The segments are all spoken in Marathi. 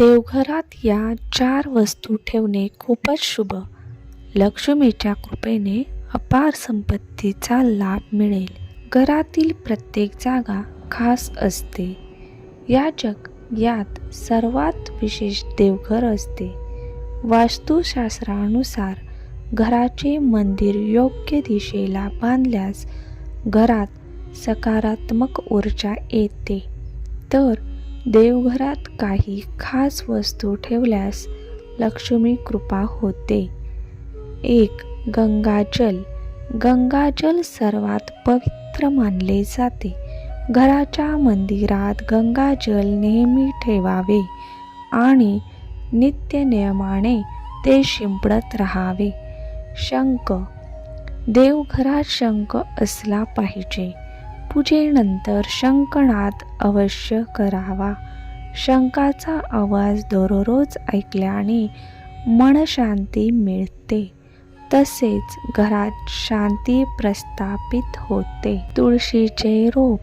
देवघरात या चार वस्तू ठेवणे खूपच शुभ. लक्ष्मीच्या कृपेने अपार संपत्तीचा लाभ मिळेल. घरातील प्रत्येक जागा खास असते. या जग यात सर्वात विशेष देवघर असते. वास्तुशास्त्रानुसार घराचे मंदिर योग्य दिशेला बांधल्यास घरात सकारात्मक ऊर्जा येते. तर देवघरात काही खास वस्तू ठेवल्यास लक्ष्मी कृपा होते. एक गंगाजल. गंगाजल सर्वात पवित्र मानले जाते. घराच्या मंदिरात गंगाजल नेहमी ठेवावे आणि नित्य नियमाने ते शिंपडत राहावे. शंख. देवघरात शंख असला पाहिजे. पूजेनंतर शंखनाद अवश्य करावा. शंखाचा आवाज दररोज ऐकल्याने मनशांती मिळते. तसेच घरात शांती प्रस्थापित होते. तुळशीचे रोप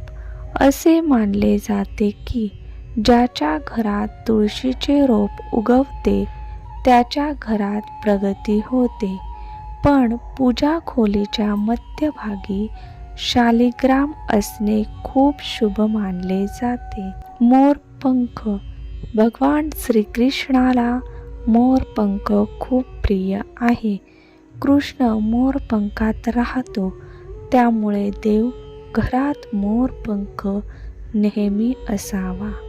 असे मानले जाते की ज्याच्या घरात तुळशीचे रोप उगवते त्याच्या घरात प्रगती होते. पण पूजा खोलीच्या मध्यभागी शालिग्राम असणे खूप शुभ मानले जाते. मोरपंख भगवान श्रीकृष्णाला मोरपंख खूप प्रिय आहे. कृष्ण मोरपंखात राहतो. त्यामुळे देव घरात मोरपंख नेहमी असावा.